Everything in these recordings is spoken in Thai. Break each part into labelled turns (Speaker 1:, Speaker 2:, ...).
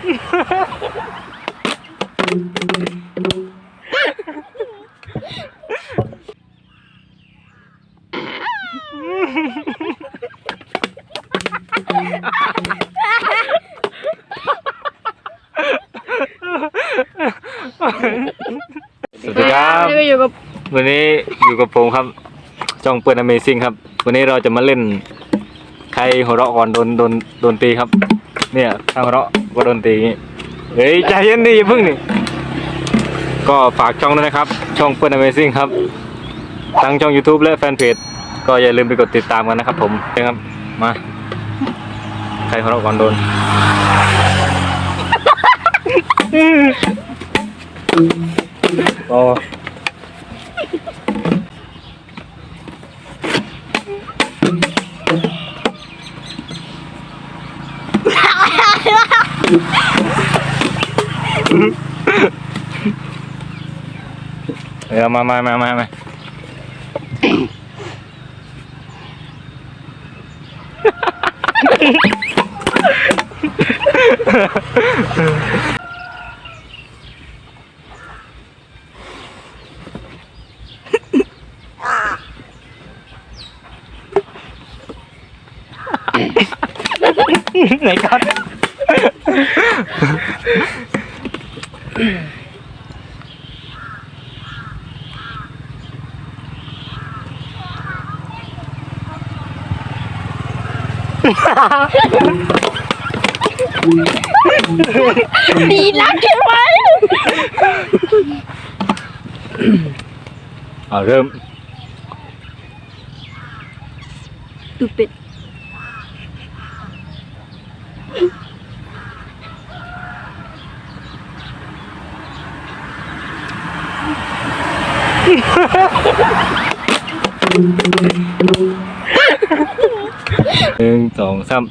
Speaker 1: สวัสดีครับ
Speaker 2: นี่ก็อยู่กับ
Speaker 1: วันนี้อยู่กับผมครับจ้องเปิด Amazing ครับ วันนี้เราจะมาเล่น ใครหัวเราะก่อนโดนโดนโดนตีครับ เนี่ยถ้าหัวเราะ ก็โดนตีอย่างงี้เฮ้ยใจเย็นดิอย่าพิ่งนี่ก็ฝากช่องด้วยนะครับ ช่องเปิด Amazing ครับ ทั้งช่อง YouTube และแฟนเพจก็อย่าลืมไปกดติดตามกันนะครับผมนะครับมาใครหัวเราก่อนโดนอ๋อเออามามามามา ไหนกัน
Speaker 2: ดีนักใช่ไหม
Speaker 1: เอาเริ่ม
Speaker 2: ตูเป็ด
Speaker 1: หนึ่งสองสาม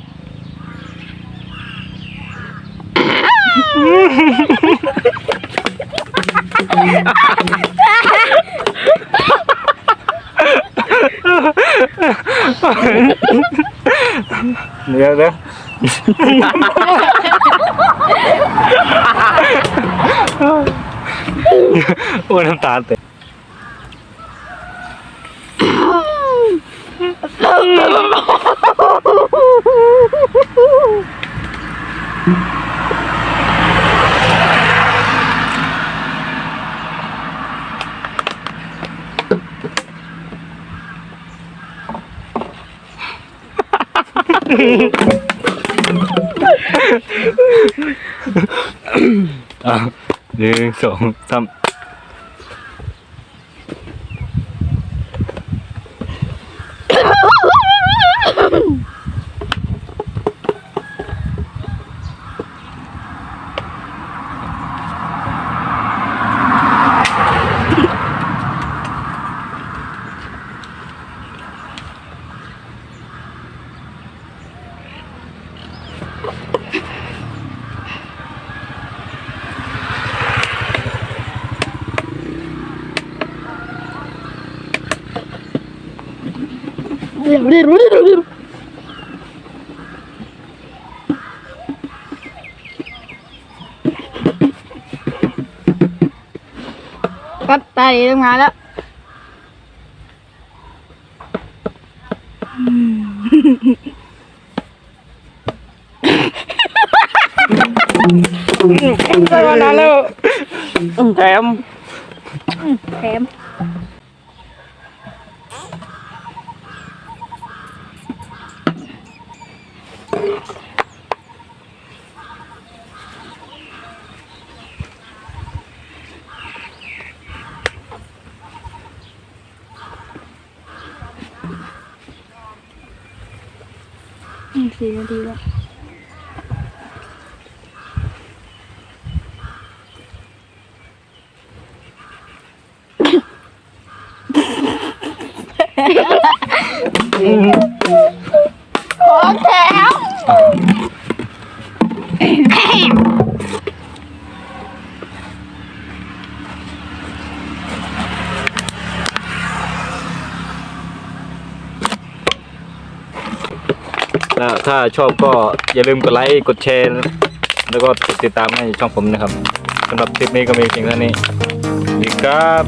Speaker 1: เดี๋ยวเดี๋ยวโอ้ยน้ำตาเต็ม อะหนึ่งสองสาม
Speaker 2: ครับตาดีทำงานแล้ว
Speaker 3: ไปวันนั้นแล้วแถม
Speaker 2: แสี่นาทีแล้วของแถม
Speaker 1: นะถ้าชอบก็อย่าลืมกดไลค์กดแชร์ แล้วก็ติดตามให้ช่องผมนะครับสำหรับคลิปนี้ก็มีเพียงเท่านี้ดีครับ